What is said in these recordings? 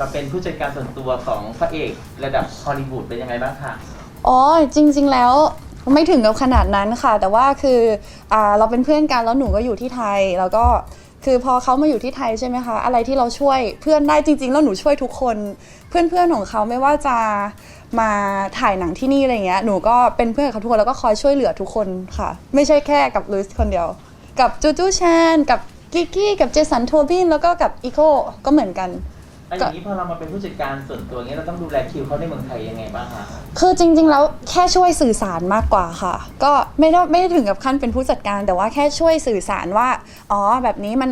มาเป็นผู้จัดการส่วนตัวของพระเอกระดับฮอลลีวูดเป็นยังไงบ้างคะอ๋อจริง ๆ แล้วไม่ถึงกับขนาดนั้นค่ะ แต่ว่าคืออเราเป็นเพื่อนกันแล้วหนูก็อยู่ที่ไทยแล้วก็คือพอเขามาอยู่ที่ไทยใช่ไหมคะ อะไรที่เราช่วยเพื่อนได้จริง ๆ แล้วหนูช่วยทุกคน เพื่อนๆของเขาไม่ว่าจะมาถ่ายหนังที่นี่อะไรเงี้ยหนูก็เป็นเพื่อนกับเขาทุกคนแล้วก็คอยช่วยเหลือทุกคนค่ะ ไม่ใช่แค่กับลุยส์คนเดียว กับจูจูแชนกับกิกกี้กับเจสันโทบินแล้วก็กับอีโคก็เหมือนกัน ไอ้อย่างนี้พอเรามาเป็นผู้จัดการส่วนตัวอย่างนี้เราต้องดูแลคิวเขาในเมืองไทยยังไงบ้างคะคือจริง ๆ แล้วแค่ช่วยสื่อสารมากกว่าค่ะ ก็ไม่ได้ไม่ได้ถึงกับขั้นเป็นผู้จัดการแต่ว่าแค่ช่วยสื่อสารว่า อ๋อ แบบนี้มัน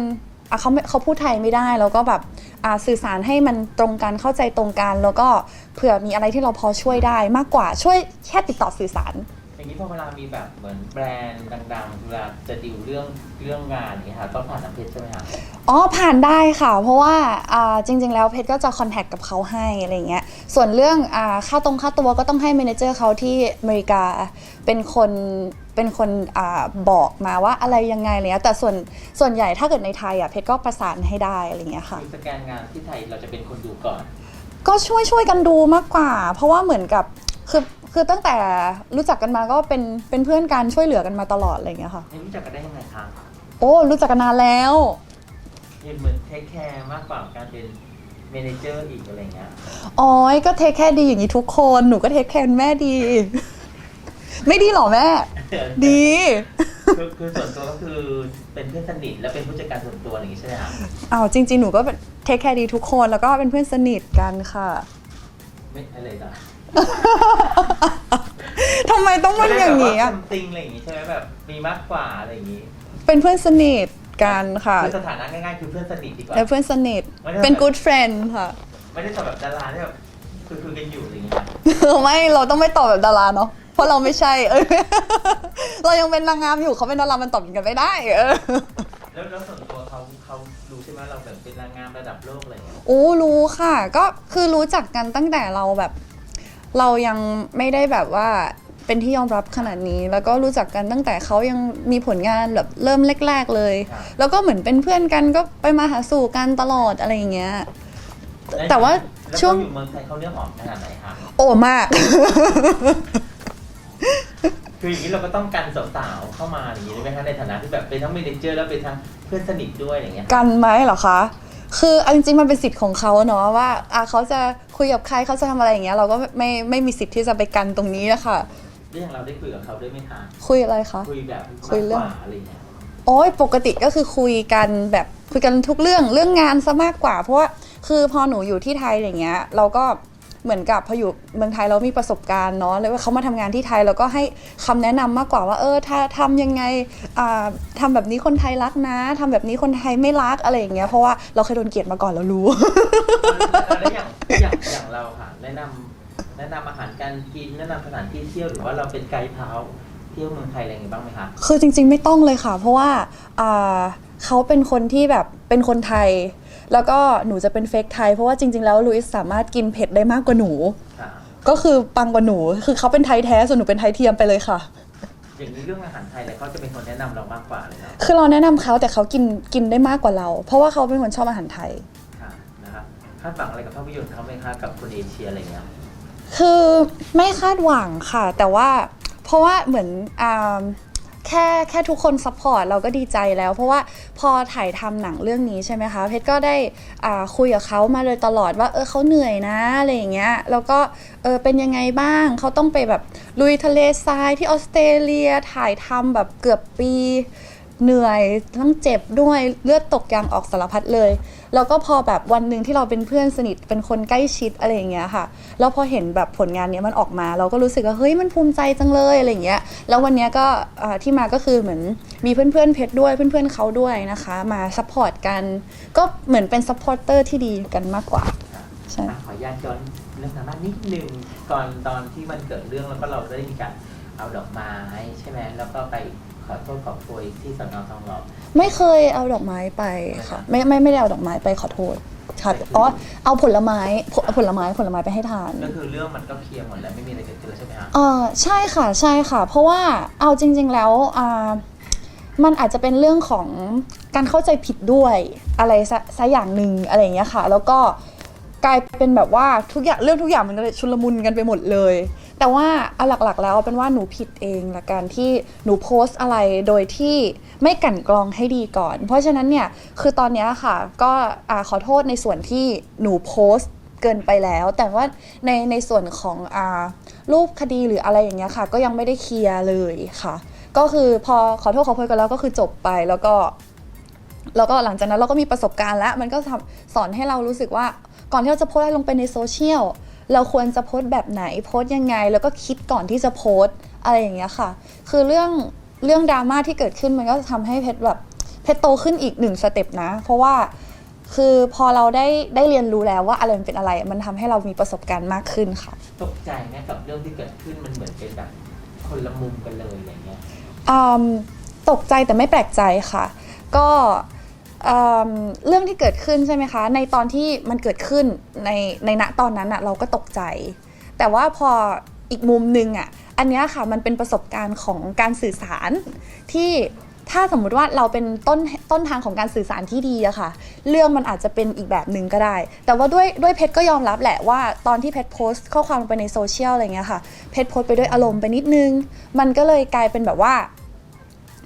อะเขาไม่เขาพูดไทยไม่ได้ แล้วก็แบบอ่าสื่อสารให้มันตรงกันเข้าใจตรงกัน แล้วก็เผื่อมีอะไรที่เราพอช่วยได้มากกว่าช่วยแค่ติดต่อสื่อสาร อย่างนี้พอเวลามีแบบเหมือนแบรนด์ดังๆเวลาจะดิวเรื่องเรื่องงานอย่างนี้ยค่ะต้องผ่านน้ำเพชรใช่ไหมคะอ๋อผ่านได้ค่ะ เพราะว่าอ่าจริง ๆ แล้วเพชรก็จะคอนแทคกับเขาให้อะไรเงี้ยส่วนเรื่องอาค่าตรงค่าตัวก็ต้องให้เมเนเจอร์เขาที่อเมริกาเป็นคนเป็นคนอาบอกมาว่าอะไรยังไงอะไรเงี้ยแต่ส่วนส่วนใหญ่ถ้าเกิดในไทยอะเพชรก็ประสานให้ได้อะไรเงี้ยค่ะ คือสแกนงานที่ไทยเราจะเป็นคนดูก่อน ก็ช่วยช่วยกันดูมากกว่า เพราะว่าเหมือนกับคือ คือตั้งแต่รู้จักกันมาก็เป็นเป็นเพื่อนกันช่วยเหลือกันมาตลอดอะไรเงี้ยค่ะนี่รู้จักกันได้ยังไงคะโอ้รู้จักกันนานแล้วเห็นเหมือนเทคแคร์มากกว่าการเป็นเมเนเจอร์อีกอะไรเงี้ยอ๋อยก็เทคแค่ดีอย่างนี้ทุกคนหนูก็เทคแคร์แม่ดี ไม่ดีเหรอแม่ ดี คือคือส่วนตัวก็คือเป็นเพื่อนสนิทและเป็นผู้จัดการส่วนตัวอย่างนี้ใช่ไหมคะอ้าวจริง ๆ หนูก็เทคแคร์ดีทุกคนแล้วก็เป็นเพื่อนสนิทกันค่ะ ไม่อะไรจ้ะ ททำไมต้องมันอย่างนี้นี้อะติงอะไรอย่างนี้ใช่ไหมแบบมีมากกว่าอะไรอย่างนี้ เป็นเพื่อนสนิทกันค่ะคือสถานะง่ายๆคือเพื่อนสนิทดีกว่าและเพื่อนสนิทไม่ได้เป็น good friend ค่ะ ไม่ได้ตอบแบบดาราที่แบบคือคือกันอยู่อะไรอย่างเงี้ยไม่เราต้องไม่ตอบแบบดาราเนาะเพราะเราไม่ใช่เออเรายังเป็นนางงามอยู่เขาเป็นดารามันตอบอย่างกันไม่ได้ เออแล้วแล้วส่วนตัวเขาเขารู้ใช่ไหมเราแบบเป็นนางงามระดับโลกอะไรอย่างเงี้ยโอ้รู้ค่ะ ก็คือรู้จักกันตั้งแต่เราแบบ เรายังไม่ได้แบบว่าเป็นที่ยอมรับขนาดนี้ แล้วก็รู้จักกันตั้งแต่เขายังมีผลงานแบบเริ่มแรก ๆเลย แล้วก็เหมือนเป็นเพื่อนกันก็ไปมาหาสู่กันตลอดอะไรอย่างเงี้ย แต่ว่าแล้วช่วงเขาอยู่เมืองไทยเขาเนื้อหอมขนาดไหนคะโอ้มาก คืออย่างนี้เราก็ต้องกันสาวๆเข้ามาอย่างนี้ได้ไหมคะในฐานะที่แบบเป็นทั้งเมเนเจอร์แล้วเป็นทั้งเพื่อนสนิทด้วยอย่างเงี้ยกันไหมเหรอคะ คือเอาจริงๆมันเป็นสิทธิ์ของเขาเนาะว่าอะเขาจะคุยกับใครเขาจะทำอะไรอย่างเงี้ยเราก็ไม่ไม่มีสิทธิ์ที่จะไปกันตรงนี้นะคะแล้วอย่างเราได้คุยกับเขาด้วยไหมคะคุยอะไรคะคุยแบบคุยเรื่องมากกว่าอะไรเงี้ยโอ้ยปกติก็คือคุยกันแบบคุยกันทุกเรื่องเรื่องงานซะมากกว่า เพราะว่าคือพอหนูอยู่ที่ไทยอย่างเงี้ย เราก็ เหมือนกับพออยู่เมืองไทยเรามีประสบการณ์เนาะเลยว่าเขามาทำงานที่ไทยเราก็ให้คำแนะนำมากกว่าว่าเออถ้าทำยังไงอ่าทำแบบนี้คนไทยรักนะทำแบบนี้คนไทยไม่รักอะไรอย่างเงี้ยเพราะว่าเราเคยโดนเกลียดมาก่อนเรารู้แล้วอย่างอย่างอย่างเราค่ะแนะนำแนะนำอาหารการกินแนะนำสถานที่เที่ยวหรือว่าเราเป็นไกด์เท้าเที่ยวเมืองไทยอะไรอย่างงี้บ้างไหมคะคือจริง ๆ ไม่ต้องเลยค่ะ เพราะว่าอ่าเขาเป็นคนที่แบบเป็นคนไทย แล้วก็หนูจะเป็นเฟกไทยเพราะว่าจริง ๆ แล้วลุยส์สามารถกินเผ็ดได้มากกว่าหนูค่ะก็คือปังกว่าหนู คือเขาเป็นไทยแท้ส่วนหนูเป็นไทยเทียมไปเลยค่ะ อย่างนี้เรื่องอาหารไทยเนี่ยเขาจะเป็นคนแนะนำเรามากกว่าเลยเนาะคือเราแนะนำเขาแต่เขากินกินได้มากกว่าเรา เพราะว่าเขาเป็นคนชอบอาหารไทย ค่ะนะครับคาดหวังอะไรกับภาพยนตร์เขาไหมคะกับคนเอเชียอะไรเงี้ยคือไม่คาดหวังค่ะ แต่ว่าเพราะว่าเหมือนอ่า แค่แค่ทุกคนซัพพอร์ตเราก็ดีใจแล้ว เพราะว่าพอถ่ายทำหนังเรื่องนี้ใช่ไหมคะ เพชรก็ได้อ่าคุยกับเขามาโดยตลอดว่าเออเขาเหนื่อยนะอะไรอย่างเงี้ยแล้วก็เออเป็นยังไงบ้างเขาต้องไปแบบลุยทะเลทรายที่ออสเตรเลียถ่ายทำแบบเกือบปี เหนื่อยทั้งเจ็บด้วยเลือดตกยางออกสารพัดเลย แล้วก็พอแบบวันหนึ่งที่เราเป็นเพื่อนสนิทเป็นคนใกล้ชิดอะไรอย่างเงี้ยค่ะแล้วพอเห็นแบบผลงานเนี้ยมันออกมา เราก็รู้สึกว่าเฮ้ยมันภูมิใจจังเลยอะไรอย่างเงี้ยแล้ววันเนี้ยก็ที่มาก็คือเหมือนมีเพื่อนๆเพชรด้วยเพื่อนๆเขาด้วยนะคะมาซัพพอร์ตกันก็เหมือนเป็นซัพพอร์เตอร์ที่ดีกันมากกว่าใช่ขออนุญาตย้อนเรื่องดราม่านิดนึงก่อนตอนที่มันเกิดเรื่องแล้วก็เราได้มีการเอาดอกไม้ใช่ไหมแล้วก็ไป ขอโทษขอโพยที่สนทองหล่อไม่เคยเอาดอกไม้ไปค่ะ ไม่ไม่ไม่ได้เอาดอกไม้ไปขอโทษค่ะอ๋อเอาผลไม้ผลผลไม้ผลไม้ไปให้ทานก็คือเรื่องมันก็เคลียร์หมดแล้วไม่มีอะไรเกิดขึ้นแล้วใช่ไหมฮะเออใช่ค่ะใช่ค่ะ เพราะว่าเอาจริง ๆแล้วอ่ามันอาจจะเป็นเรื่องของการเข้าใจผิดด้วยอะไรซะซะอย่างหนึ่งอะไรอย่างเงี้ยค่ะ แล้วก็กลายเป็นแบบว่าทุกอย่างเรื่องทุกอย่างมันเลยชุลมุนกันไปหมดเลย แต่ว่าเอาหลักๆ แล้วเอาเป็นว่าหนูผิดเองละกันที่หนูโพสต์อะไรโดยที่ไม่กลันกรองให้ดีก่อน เพราะฉะนั้นเนี่ยคือตอนนี้ค่ะ ก็ขอโทษในส่วนที่หนูโพสต์เกินไปแล้ว แต่ว่าในในส่วนของอารูปคดีหรืออะไรอย่างเงี้ยค่ะ ก็ยังไม่ได้เคลียร์เลยค่ะ ก็คือพอขอโทษขอโพยกันแล้วก็คือจบไปแล้วก็ แล้วก็หลังจากนั้นเราก็มีประสบการณ์แล้ว มันก็สอนให้เรารู้สึกว่าก่อนที่เราจะโพสต์อะไรลงไปในโซเชียล เราควรจะโพสต์แบบไหนโพสต์ยังไง แล้วก็คิดก่อนที่จะโพสต์อะไรอย่างเงี้ยค่ะ คือเรื่องเรื่องดราม่าที่เกิดขึ้นมันก็ทำให้เพชรแบบเพชรโตขึ้นอีกหนึ่งสเต็ปนะ เพราะว่าคือพอเราได้ได้เรียนรู้แล้วว่าอะไรมันเป็นอะไร มันทำให้เรามีประสบการณ์มากขึ้นค่ะ ตกใจไหมกับเรื่องที่เกิดขึ้นมันเหมือนเป็นแบบคนละมุมกันเลยอะไรเงี้ยอืมตกใจแต่ไม่แปลกใจค่ะ ก็ เรื่องที่เกิดขึ้นใช่ไหมคะ ในตอนที่มันเกิดขึ้นในในณตอนนั้นอะเราก็ตกใจ แต่ว่าพออีกมุมหนึงอะอันนี้ค่ะมันเป็นประสบการณ์ของการสื่อสารที่ถ้าสมมุติว่าเราเป็นต้นต้นทางของการสื่อสารที่ดีอะค่ะ เรื่องมันอาจจะเป็นอีกแบบหนึ่งก็ได้ แต่ว่าด้วยด้วยเพชรก็ยอมรับแหละว่าตอนที่เพชรโพสต์ข้อความลงไปในโซเชียลอะไรเงี้ยค่ะ เพชรโพสต์ไปด้วยอารมณ์ไปนิดนึง มันก็เลยกลายเป็นแบบว่า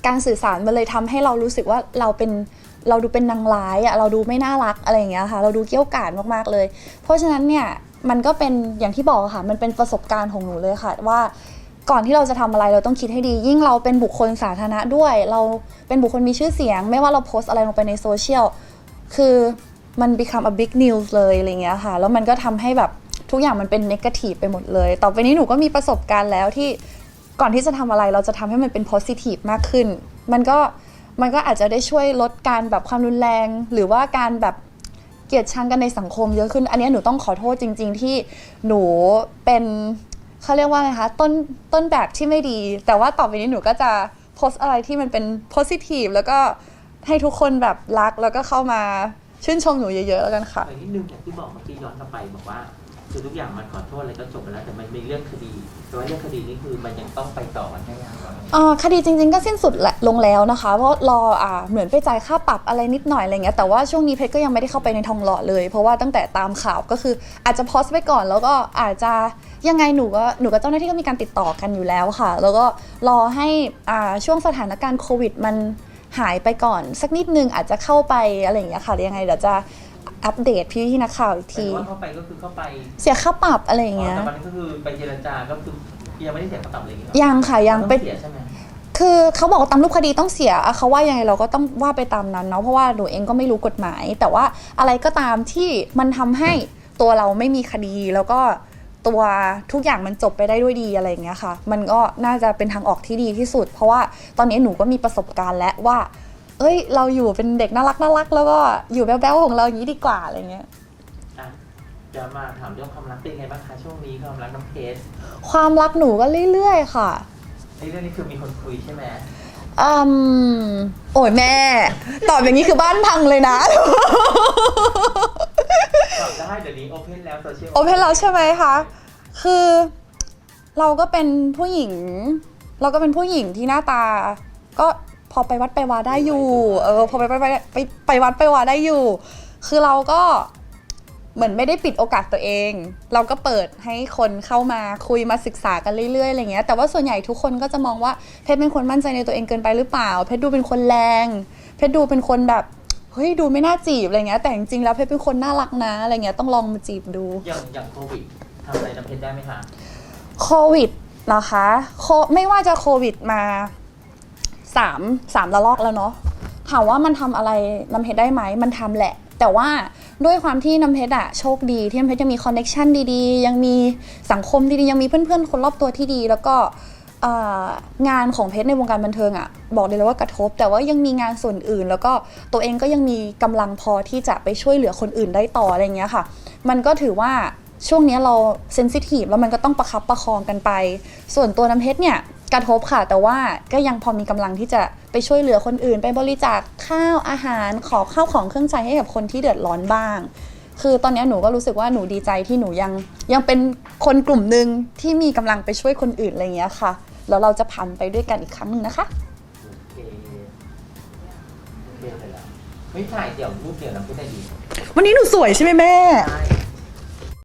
การสื่อสารมันเลยทำให้เรารู้สึกว่าเราเป็น เราดูเป็นนางร้ายอะเราดูไม่น่ารักอะไรอย่างเงี้ยค่ะ เราดูเกี้ยวกาดมากๆเลย เพราะฉะนั้นเนี่ยมันก็เป็นอย่างที่บอกค่ะ มันเป็นประสบการณ์ของหนูเลยค่ะ ว่าก่อนที่เราจะทำอะไรเราต้องคิดให้ดี ยิ่งเราเป็นบุคคลสาธารณะด้วย เราเป็นบุคคลมีชื่อเสียง ไม่ว่าเราโพสต์อะไรลงไปในโซเชียลคือมัน become a big news เลยอะไรเงี้ยค่ะ แล้วมันก็ทำให้แบบทุกอย่างมันเป็น negative ไปหมดเลย ต่อไปนี้หนูก็มีประสบการณ์แล้วที่ก่อนที่จะทำอะไรเราจะทำให้มันเป็น positive มากขึ้น มันก็ มันก็อาจจะได้ช่วยลดการแบบความรุนแรง หรือว่าการแบบเกลียดชังกันในสังคมเยอะขึ้น อันนี้หนูต้องขอโทษจริง ๆ ที่หนูเป็นเขาเรียกว่าไงคะต้นต้นแบบที่ไม่ดี แต่ว่าต่อไปนี้หนูก็จะโพสอะไรที่มันเป็น positive แล้วก็ให้ทุกคนแบบรักแล้วก็เข้ามาชื่นชมหนูเยอะๆแล้วกันค่ะอย่างนิดนึงอย่างที่บอกเมื่อกี้ย้อนกลับไปบอกว่า คือทุกอย่างมันขอโทษอะไรก็จบไปแล้วแต่มันมีเรื่องคดีแต่ว่าเรื่องคดีนี้คือมันยังต้องไปต่อกันใช่ไหมครับเอ่อคดีจริง ๆ ก็สิ้นสุดลงแล้วนะคะ เพราะรออ่าเหมือนไปจ่ายค่าปรับอะไรนิดหน่อยอะไรเงี้ยแต่ว่าช่วงนี้เพชรก็ยังไม่ได้เข้าไปในทองหล่อเลย เพราะว่าตั้งแต่ตามข่าวก็คืออาจจะพอสไว้ก่อนแล้วก็อาจจะยังไงหนูก็หนูกับเจ้าหน้าที่ก็มีการติดต่อกันอยู่แล้วค่ะ แล้วก็รอให้อ่าช่วงสถานการณ์โควิดมันหายไปก่อนสักนิดนึงอาจจะเข้าไปอะไรอย่างเงี้ยค่ะยังไงเดี๋ยวจะ อัปเดตพี่ที่นักข่าวอีกแต่ทีว่าเข้าไปก็คือเข้าไปเสียค่าปรับอะไรอย่างเงี้ย แต่วันนี้ก็คือไปเจรจาก็คือยังไม่ได้เสียค่าปรับอะไรอย่างเงี้ยหรอยังค่ะยังต้องไปเสียใช่ไหมคือเขาบอกว่าตามรูปคดีต้องเสียอะเขาว่ายังไงเราก็ต้องว่าไปตามนั้นเนาะเพราะว่าหนูเองก็ไม่รู้กฎหมาย แต่ว่าอะไรก็ตามที่มันทำให้ตัวเราไม่มีคดี แล้วก็ตัวทุกอย่างมันจบไปได้ด้วยดีอะไรอย่างเงี้ยค่ะ มันก็น่าจะเป็นทางออกที่ดีที่สุด เพราะว่าตอนนี้หนูก็มีประสบการณ์แล้วว่า เอ้ย เราอยู่เป็นเด็กน่ารักน่ารักแล้วก็อยู่แบ๊วๆของเราอย่างนี้ดีกว่าอะไรเงี้ยอะจะมาถามเรื่องความรักเป็นไงบ้างคะช่วงนี้ความรักน้องเพชรความรักหนูก็เรื่อยๆค่ะในเรื่องนี้คือมีคนคุยใช่ไหมอืมโอ้ยแม่ ตอบอย่างนี้คือบ้านพังเลยนะ ตอบได้เดี๋ยวนี้โอเพนแล้วโซเชียลโอเพนแล้วใช่ไหมคะ คือเราก็เป็นผู้หญิง เราก็เป็นผู้หญิงที่หน้าตา ก็ พอไปวัดไปวาได้อยู่ เออพอไปไปไปไปไปวัดไปวาได้อยู่ คือเราก็เหมือนไม่ได้ปิดโอกาสตัวเอง เราก็เปิดให้คนเข้ามาคุยมาศึกษากันเรื่อยๆอะไรเงี้ยแต่ว่าส่วนใหญ่ทุกคนก็จะมองว่าเพชรเป็นคนมั่นใจในตัวเองเกินไปหรือเปล่า เพชรดูเป็นคนแรง เพชรดูเป็นคนแบบเฮ้ยดูไม่น่าจีบอะไรเงี้ยแต่จริงๆแล้วเพชรเป็นคนน่ารักนะอะไรเงี้ยต้องลองมาจีบดูอย่างอย่างโควิดทำอะไรน้ำเพชรได้ไหมคะโควิดนะคะโคไม่ว่าจะโควิดมา สามสามระลอกแล้วเนาะถามว่ามันทำอะไรน้ำเพชรได้ไหมมันทำแหละ แต่ว่าด้วยความที่น้ำเพชรอะโชคดีที่น้ำเพชรยังมีคอนเน็ชันดีๆ ยังมีสังคมดีๆ ยังมีเพื่อนๆ คนรอบตัวที่ดี แล้วก็งานของเพชรในวงการบันเทิงอะบอกเลยเลยว่ากระทบ แต่ว่ายังมีงานส่วนอื่น แล้วก็ตัวเองก็ยังมีกำลังพอที่จะไปช่วยเหลือคนอื่นได้ต่ออะไรเงี้ยค่ะ มันก็ถือว่าช่วงนี้เราเซนซิทีฟแล้วมันก็ต้องประคับประคองกันไป ส่วนตัวน้ำเพชรเนี่ย กระทบค่ะ แต่ว่าก็ยังพอมีกำลังที่จะไปช่วยเหลือคนอื่น ไปบริจาคข้าวอาหารขอข้าวของเครื่องใช้ให้กับคนที่เดือดร้อนบ้าง คือตอนเนี้ยหนูก็รู้สึกว่าหนูดีใจที่หนูยังยังเป็นคนกลุ่มหนึ่งที่มีกำลังไปช่วยคนอื่นอะไรอย่างเงี้ยค่ะแล้วเราจะผ่านไปด้วยกันอีกครั้งหนึ่งนะคะโอเคโอเคเลยละไม่ถ่ายเดี๋ยวรูปเดี๋ยวน้ำเพชรได้ดีวันนี้หนูสวยใช่ไหมแม่ใช่